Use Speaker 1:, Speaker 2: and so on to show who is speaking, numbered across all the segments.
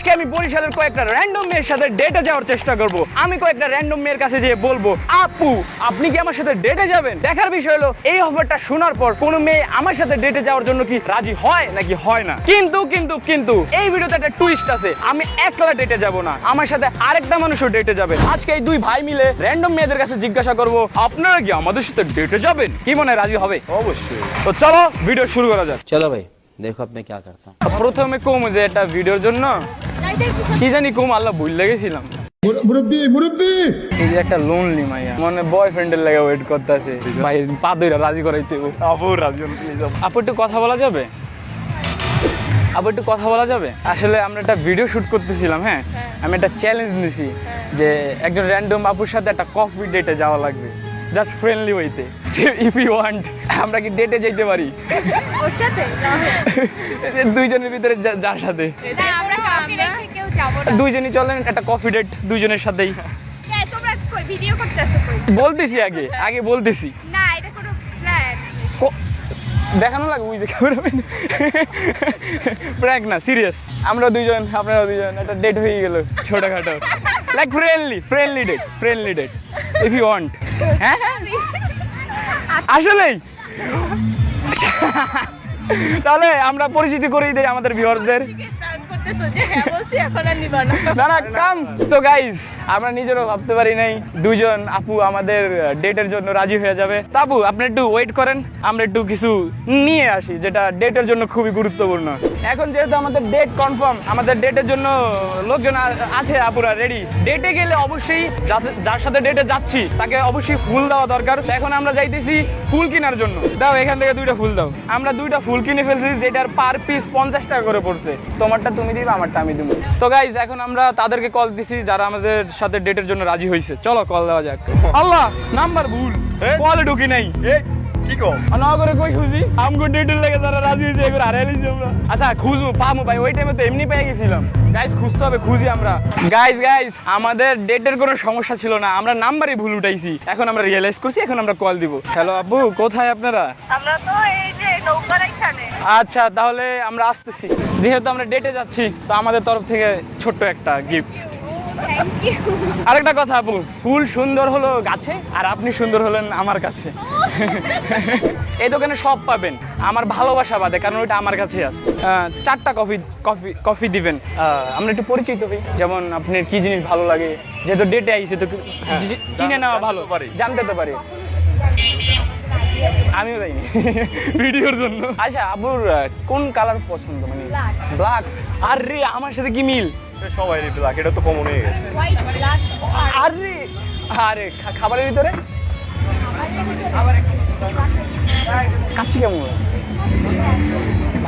Speaker 1: আজকে আমি বরিশালের কয়েকটা র্যান্ডম মেয়ের সাথে ডেটে যাওয়ার চেষ্টা করব। আমি কয়েকটা র্যান্ডম মেয়ের কাছে যেয়ে বলব আপু আপনি কি আমার সাথে ডেটে যাবেন? দেখার বিষয় হলো এই অফারটা শোনার পর কোন মেয়ে আমার সাথে ডেটে যাওয়ার জন্য কি রাজি হয় নাকি হয় না? কিন্তু কিন্তু কিন্তু এই ভিডিওতে একটা টুইস্ট আছে। আমি একলা ডেটে যাব না আমার সাথে আরেকটা মানুষও ডেটে যাবে। আজকে এই দুই ভাই মিলে র্যান্ডম মেয়েদের কাছে জিজ্ঞাসা করব আপনারা কি আমাদের সাথে ডেটে যাবেন? কি মনে রাজি হবে?
Speaker 2: অবশ্যই।
Speaker 1: তো চলো ভিডিও শুরু করা যাক।
Speaker 3: চলো ভাই। দেখো আপনি কে করতাম
Speaker 1: প্রথমে কম যে এটা ভিডিওর জন্য কি জানি কম আল্লাহ ভুল লেগেছিলাম। মানে
Speaker 2: আপু
Speaker 1: একটু কথা বলা যাবে? একটু কথা বলা যাবে? আসলে আমরা একটা ভিডিও করতেছিলাম হ্যাঁ? হ্যাঁ? আমি একটা চ্যালেঞ্জ যে একজন র্যান্ডম আপুর সাথে একটা কফি ডেটে যাওয়া লাগবে। জাস্ট ফ্রেন্ডলি ওইতে ইফ ইউ ওয়ান্ট আমরা কি ডেটে যেতে পারি?
Speaker 4: ওর সাথে?
Speaker 1: দুইজনের ভিতরে যা- যার সাথে।
Speaker 4: না আমরা কাউকে রেখে কেউ যাব না।
Speaker 1: দুইজনই চলেন একটা কফি ডেট দুইজনের সাথেই।
Speaker 4: তোমরা কই ভিডিও করতেছো কই?
Speaker 1: বলতেছি আগে আগে বলতেছি।
Speaker 4: না এটা কোনো প্ল্যান
Speaker 1: কো- দেখানো লাগবে ওই যে ক্যামেরাম্যান প্র্যাঙ্ক না সিরিয়াস আমরা দুইজন আপনারা দুইজন একটা ডেট হয়ে গেল ছোটখাটো। Like friendly friendly date friendly date if you want হ্যাঁ আসলেই। তাহলে আমরা পরিচিতি করেই দেই আমাদের ভিউয়ার্সদের
Speaker 4: হ্যাঁ
Speaker 1: আপু ডেটে গেলে অবশ্যই যার সাথে ডেটে যাচ্ছি, তাকে অবশ্যই ফুল দেওয়া দরকার। এখন আমরা যাইতেছি ফুল কেনার জন্য। দাও, এখান থেকে দুইটা ফুল দাও। আমরা দুইটা ফুল কিনে ফেলছি, যেটার পার পিস পঞ্চাশ টাকা করে পড়ছে। তোমারটা তুমি দিবে আমারটা আমি দিব। তো গাইজ এখন আমরা তাদেরকে কল দিছি যারা আমাদের সাথে ডেটের জন্য রাজি হয়েছে চলো কল দেওয়া যাক। আল্লাহ নাম্বার ভুল? কলে ঢুকি নাই।
Speaker 2: এই কি কম?
Speaker 1: নগরে কই খুঁজি? আমগো ডেটের লেগে যারা রাজি হয়েছে এবার হারাই লিছি আমরা। আচ্ছা খুঁজবো পামু ভাই ওই টাইমে তো এমনি পেয়ে গেছিলাম। গাইজ খুঁজতে হবে খুঁজি আমরা। গাইজ গাইজ আমাদের ডেটের কোনো সমস্যা ছিল না আমরা নাম্বারই ভুল উঠাইছি। এখন আমরা রিয়েলাইজ করছি এখন আমরা কল দিব। হ্যালো আব্বু কোথায় আপনারা?
Speaker 4: আমরা তো এই যে নৌকার এখানে।
Speaker 1: আচ্ছা তাহলে আমরা আসতেছি। যেহেতু আমরা ডেটে যাচ্ছি তো আমাদের তরফ থেকে ছোট্ট একটা গিফট আরেকটা কথা আপু ফুল সুন্দর হলো গাছে আর আপনি সুন্দর হলেন আমার কাছে। এই দোকানে সব পাবেন। আমার ভালোবাসা বাদে কারণ ওইটা আমার কাছে আছে। চারটা কফি কফি কফি দিবেন। আমরা একটু পরিচিত হই। যেমন আপনার কি জিনিস ভালো লাগে? যেহেতু ডেটে আইসে তো জি- চিনে নেওয়া ভালো।
Speaker 2: পারি।
Speaker 1: জানতে তো পারি। আমিও যাইনি। ভিডিওর জন্য। আচ্ছা আবুর কোন কালার পছন্দ? মানে. ব্ল্যাক আরে আমার সাথে কি মিল?
Speaker 2: সবাই ব্ল্যাক এটা তো কমন হয়ে গেছে।
Speaker 4: হোয়াইট ব্ল্যাক
Speaker 1: আরে আরে খাবারের ভিতরে? কাচ্ছি কেমন?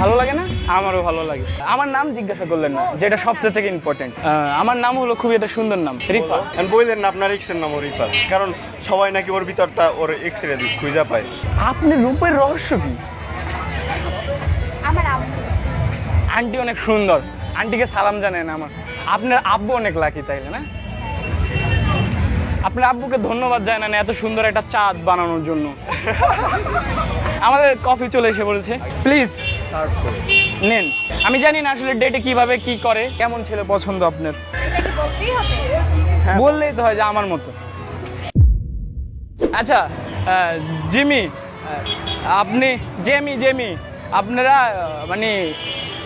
Speaker 1: ভালো লাগে না? আমারও ভালো লাগে। আমার নাম জিজ্ঞাসা করলেন না যেটা সবচেয়ে থেকে ইম্পর্টেন্ট আমার নাম হলো খুবই একটা সুন্দর নাম রিফা।
Speaker 2: এখন বললেন না আপনার এক্সের নাম ইফাত কারণ সবাই নাকি ওর ভিতরটা ওর এক্স রে খুঁজা পায়।
Speaker 1: আপনি রূপের রহস্য কি?
Speaker 4: আমার
Speaker 1: আন্টি অনেক সুন্দর। আন্টিকে সালাম জানেন আমার। আপনার আব্বু অনেক লাকি তাইলে না? আপনার আব্বুকে ধন্যবাদ জানান এত সুন্দর একটা চাঁদ বানানোর জন্য। আমাদের কফি চলে এসে বলেছে প্লিজ নেন। আমি জানি না আসলে ডেটে কীভাবে কি করে, কেমন ছেলে পছন্দ আপনার?
Speaker 4: হবে
Speaker 1: বললেই তো হয় যে আমার মতো। আচ্ছা জিমি, আপনি, জেমি জেমি, আপনারা মানে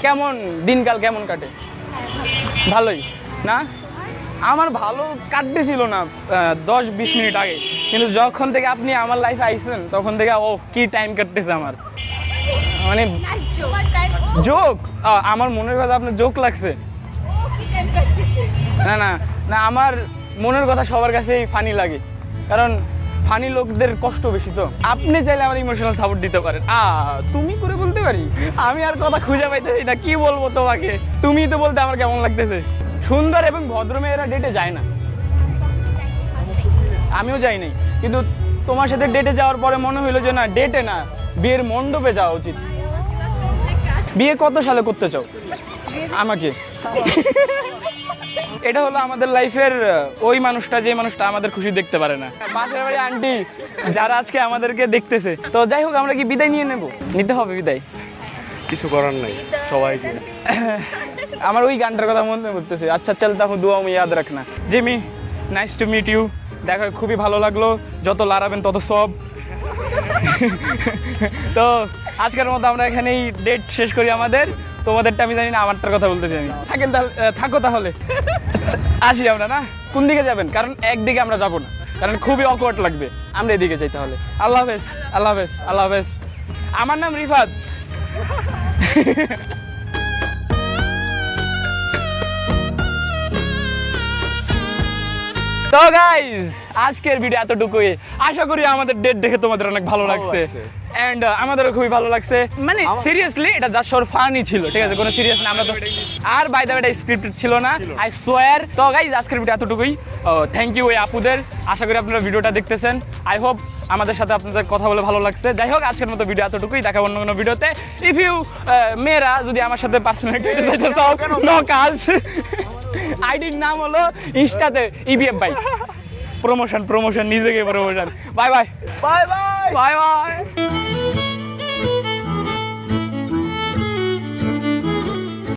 Speaker 1: কেমন, দিনকাল কেমন কাটে? ভালোই, না? আমার ভালো কাটতেছিল না দশ বিশ মিনিট আগে। কিন্তু যখন থেকে আপনি আমার লাইফে আইসেন, তখন থেকে, ও, কি টাইম কাটতেছে আমার। মানে
Speaker 4: জোক
Speaker 1: আমার মনের কথা আপনার জোক লাগছে? না না না, আমার মনের কথা সবার কাছেই ফানি লাগে। কারণ ফানি লোকদের কষ্ট বেশি তো। আপনি চাইলে আমার ইমোশনাল সাপোর্ট দিতে পারেন। আ, তুমি করে বলতে পারি? আমি আর কথা খুঁজে পাইতেছি না, কি বলব তোমাকে? তুমি তো বলতে আমার কেমন লাগতেছে? সুন্দর এবং ভদ্র মেয়েরা ডেটে যায় না। আমিও যাই নাই কিন্তু তোমার সাথে ডেটে যাওয়ার পরে মনে হইল যে না ডেটে না বিয়ের মণ্ডপে যাওয়া উচিত। বিয়ে কত সালে করতে চাও? আমাকে। এটা হলো আমাদের লাইফের ওই মানুষটা যে মানুষটা আমাদের খুশি দেখতে পারে না। পাশের বাড়ি আন্টি যারা আজকে আমাদেরকে দেখতেছে। তো যাই হোক আমরা কি বিদায় নিয়ে নেব? নিতে হবে বিদায়।
Speaker 2: কিছু করার নাই সবাইকে
Speaker 1: আমার ওই গানটার কথা মনে করতেছে আচ্ছা চলতা হুঁ দুয়া ইয়াদ রাখনা। Jimmy nice to meet you দেখা খুবই ভালো লাগল। যত লাড়াবেন, তত সব। তো, আজকের মতো আমরা এখানেই ডেট শেষ করি আমাদের। তোমাদেরটা আমি জানি না, আমারটার কথা বলতে জানি। থাকেন তাহলে থাকো তাহলে। আসি আমরা, না? কোন দিকে যাবেন? কারণ একদিকে আমরা যাব না। কারণ খুবই অকওয়ার্ড লাগবে। আমরা এদিকে যাই তাহলে। আল্লাহ হাফেজ আল্লাহ হাফেজ আল্লাহ হাফেজ। আমার নাম রিফাত। তো গাইজ আজকের ভিডিও এতটুকুই। আশা করি আমাদের ডেট দেখে তোমাদের অনেক ভালো লাগছে। এন্ড আমাদেরও খুবই ভালো লাগছে। মানে সিরিয়াসলি এটা জাস্ট ফর ফানি ছিল ঠিক আছে? কোনো সিরিয়াস না আমরা তো আর বাই দ্য এটা স্ক্রিপ্টেড ছিল না আই সোয়ার তো গাইজ আজকের ভিডিও এতটুকুই। থ্যাংক ইউ এই আপুদের। আশা করি আপনারা ভিডিওটা দেখতেছেন। আই হোপ আমাদের সাথে আপনাদের কথা বলে ভালো লাগছে। যাই হোক আজকের মতো ভিডিও এতটুকুই। দেখা অন্য কোনো ভিডিওতে ইফ ইউ মেয়েরা যদি আমার সাথে চাও নো কাজ আইডির নাম হলো ইনস্টাতে ইবিএফ বাইক প্রমোশন প্রমোশন নিজেকে promotion bye bye bye bye bye bye